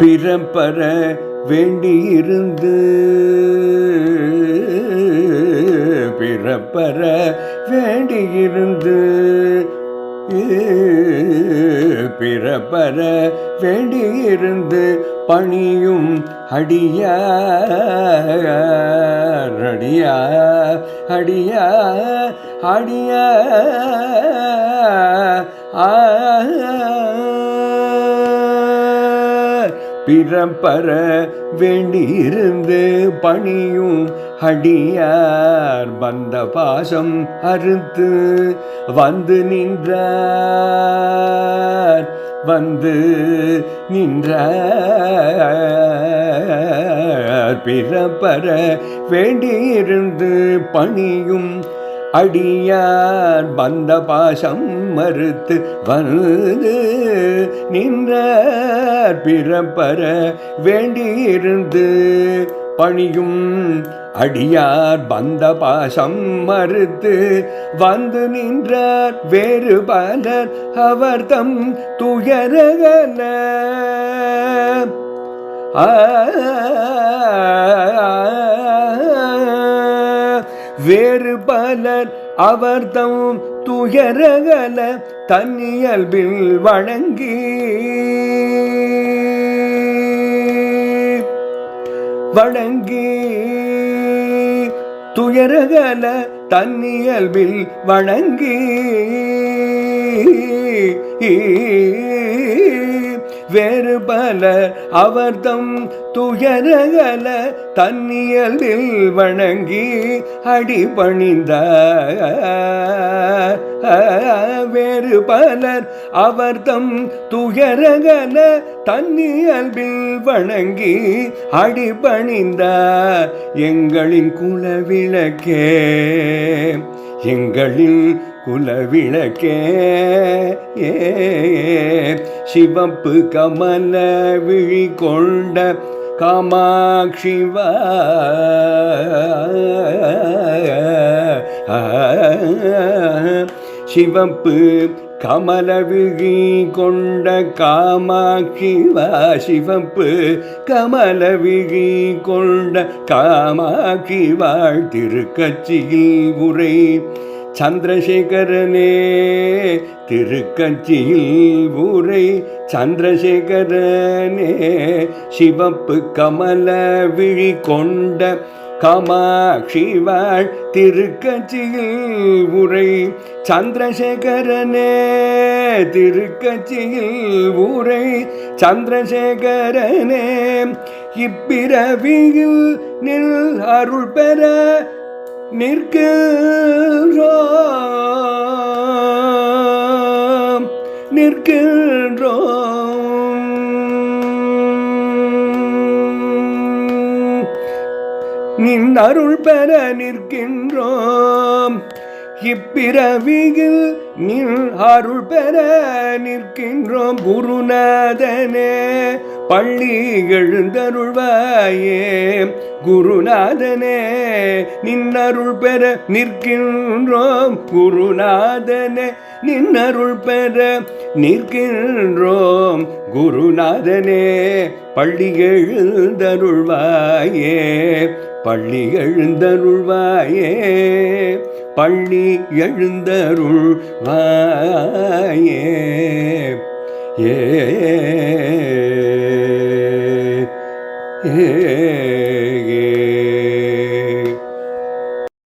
பிறப்பற வேண்டியிருந்து பிறப்பற வேண்டியிருந்து பிறப்பற வேண்டியிருந்து பணியும் அடியா அடியா அடியா ஆ பிறப்பற வேண்டியிருந்து பணியும் அடியார் வந்த பாசம் அறுத்து வந்து நின்றார் வந்து நின்றார். பிறப்பற வேண்டியிருந்து பணியும் அடியார் பந்த பாசம் மறுத்து வந்து நின்ற பிறப்பற வேண்டியிருந்து பணியும் அடியார் பந்த பாசம் மறுத்து வந்து நின்றார். வேறு பலர் அவர் தம் துயரகல வேறு பலர் அவர் தம் துயரகல தன்னியல்பில் வணங்கி. வணங்கி. துயரகல தன்னியல்பில் வணங்கி. வேறு பல அவர்தம் துயரகல தன்னியலில் வணங்கி அடிபணிந்த வேறு பலர் அவர்தம் துயரகல தன்னியல்பில் வணங்கி அடிபணிந்த எங்களின் குலவிளக்கே எங்களின் குலவிளக்கே சிவப்பு கமல விழி கொண்ட காமாட்சிவா சிவப்பு கமல விழி கொண்ட காமாட்சிவா சிவப்பு கமல விழி கொண்ட காமாட்சி வாழ் திருக்கட்சியில் உரை சந்திரசேகரனே திருக்கட்சியில் ஊரை சந்திரசேகரனே சிவப்பு கமல விழி கொண்ட காமாட்சிவாள் திருக்கட்சியில் உரை சந்திரசேகரனே திருக்கட்சியில் ஊரை சந்திரசேகரனே இப்பிறவியில் நில் அருள் பெற நிற்கின்றோம் நிற்கின்றோம். நின் அருள் பெற நிற்கின்றோம் இப்பிறவியில் நின் அருள் பெற நிற்கின்றோம். குருநாதனே பள்ளி எழுந்தருள்வாயே. குருநாதனே நின்னருள் பெற நிற்கின்றோம். குருநாதனே நின்னருள் பெற நிற்கின்றோம். குருநாதனே பள்ளி எழுந்தருள்வாயே. பள்ளி எழுந்தருள்வாயே. பள்ளி எழுந்தருள்வாயே. ஏ ஏ